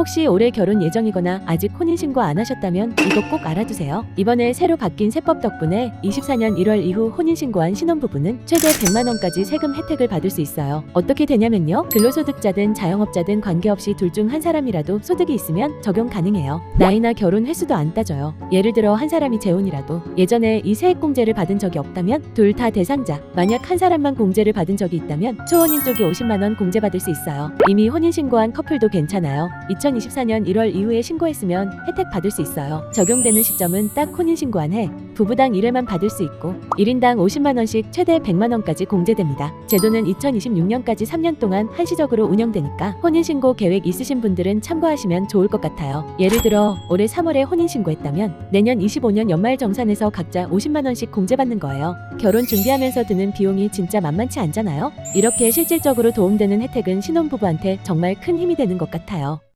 혹시 올해 결혼 예정이거나 아직 혼인신고 안 하셨다면 이거 꼭 알아두세요. 이번에 새로 바뀐 세법 덕분에 24년 1월 이후 혼인신고한 신혼부부는 최대 100만원까지 세금 혜택을 받을 수 있어요. 어떻게 되냐면요. 근로소득자든 자영업자든 관계없이 둘 중 한 사람이라도 소득이 있으면 적용 가능해요. 나이나 결혼 횟수도 안 따져요. 예를 들어 한 사람이 재혼이라도 예전에 이 세액공제를 받은 적이 없다면 둘 다 대상자. 만약 한 사람만 공제를 받은 적이 있다면 초혼인 쪽이 50만 원 공제받을 수 있어요. 이미 혼인 신고한 커플도 괜찮아요. 2024년 1월 이후에 신고했으면 혜택 받을 수 있어요. 적용되는 시점은 딱 혼인 신고 한 해 부부당 1회만 받을 수 있고 1인당 50만 원씩 최대 100만 원까지 공제됩니다. 제도는 2026년까지 3년 동안 한시적으로 운영되니까 혼인 신고 계획 있으신 분들은 참고하시면 좋을 것 같아요. 예를 들어 올해 3월에 혼인 신고했다면 내년 25년 연말 정산에서 각자 50만 원씩 공제받는 거예요. 결혼 준비하면서 드는 비용이 진짜 만만치 않잖아요. 이렇게 실질적으로 도움되는 혜택은 신혼부부한테 정말 큰 힘이 되는 것 같아요.